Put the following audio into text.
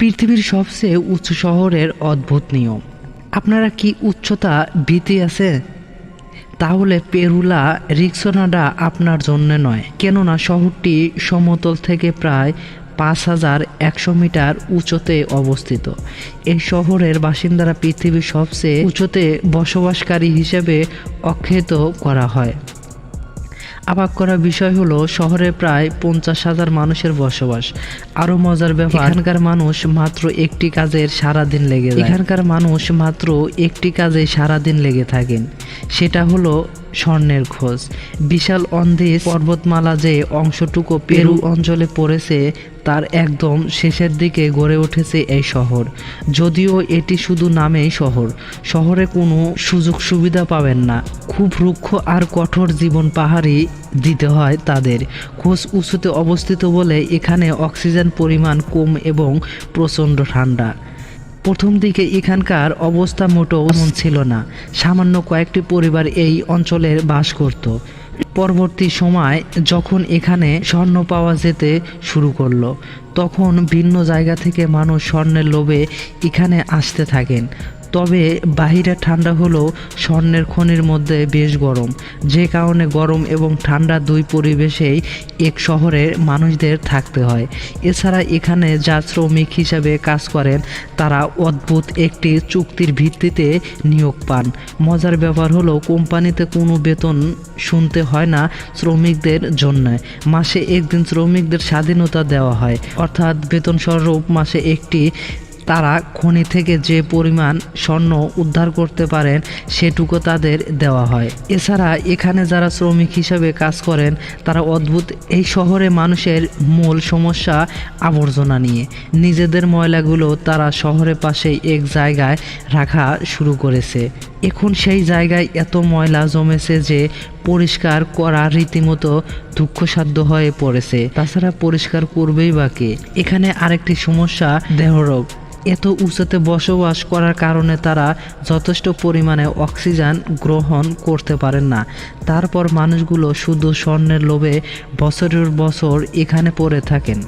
পৃথিবীর সবচেয়ে উচ্চ শহরের অদ্ভুত নিয়ম। আপনারা কি উচ্চতা ভীতি আছে? তাহলে পেরুলা রিক্সোনাডা আপনার জন্য নয়, কেননা শহরটি সমতল থেকে প্রায় পাঁচ হাজার একশো মিটার উঁচুতে অবস্থিত। এই শহরের বাসিন্দারা পৃথিবীর সবচেয়ে উঁচুতে বসবাসকারী হিসেবে অক্ষিত করা হয়। অবাক করা বিষয় হলো, শহরে প্রায় পঞ্চাশ হাজার মানুষের বসবাস। আরও মজার ব্যাপার, এখানকার মানুষ মাত্র একটি কাজের সারা দিন লেগে এখানকার মানুষ মাত্র একটি কাজে সারা দিন লেগে থাকেন। সেটা হলো স্বর্ণের খোঁজ। বিশাল অন্ধেজ পর্বতমালা যে অংশটুকু পেরু অঞ্চলে পড়েছে, তার একদম শেষের দিকে গড়ে উঠেছে এই শহর। যদিও এটি শুধু নামেই শহর। শহরে কোনো সুযোগ সুবিধা পাবেন না। খুব রুক্ষ আর কঠোর জীবন পাহাড়ি দিতে হয় তাদের। খোঁজ উঁচুতে অবস্থিত বলে এখানে অক্সিজেন পরিমাণ কম এবং প্রচণ্ড ঠান্ডা। প্রথম দিকে এখানকার অবস্থা মোটেও এমন ছিল না। সামান্য কয়েকটি পরিবার এই অঞ্চলের বাস করত। পরবর্তী সময় যখন এখানে স্বর্ণ পাওয়া যেতে শুরু করল, তখন ভিন্ন জায়গা থেকে মানুষ স্বর্ণের লোভে এখানে আসতে থাকেন। তবে বাহিরে ঠান্ডা হলেও স্বর্ণের খনির মধ্যে বেশ গরম। যে কারণে গরম এবং ঠান্ডা দুই পরিবেশেই এক শহরের মানুষদের থাকতে হয়। এছাড়া এখানে যা শ্রমিক হিসাবে কাজ করেন, তারা অদ্ভুত একটি চুক্তির ভিত্তিতে নিয়োগ পান। মজার ব্যাপার হলো, কোম্পানিতে কোনো বেতন শুনতে হয় না শ্রমিকদের জন্য। মাসে একদিন শ্রমিকদের স্বাধীনতা দেওয়া হয়। অর্থাৎ বেতন স্বরূপ মাসে একটি তারা খনি থেকে যে পরিমাণ স্বর্ণ উদ্ধার করতে পারেন, সেটুকু তাদের দেওয়া হয়। এছাড়া এখানে যারা শ্রমিক হিসাবে কাজ করেন, তারা অদ্ভুত এই শহরে মানুষের মূল সমস্যা আবর্জনা নিয়ে। নিজেদের ময়লাগুলো তারা শহরের পাশে এক জায়গায় রাখা শুরু করেছে। এখন সেই জায়গায় এত ময়লা জমেছে যে পরিষ্কার করা রীতিমতো দুঃখসাধ্য হয়ে পড়েছে। তাছাড়া পরিষ্কার করবেই বা কে? এখানে আরেকটি সমস্যা দেহরোগ এত উঁচুতে বসবাস করার কারণে তারা যথেষ্ট পরিমাণে অক্সিজেন গ্রহণ করতে পারেন না। তারপর মানুষগুলো শুধু স্বর্ণের লোভে বছরের বছর এখানে পড়ে থাকেন।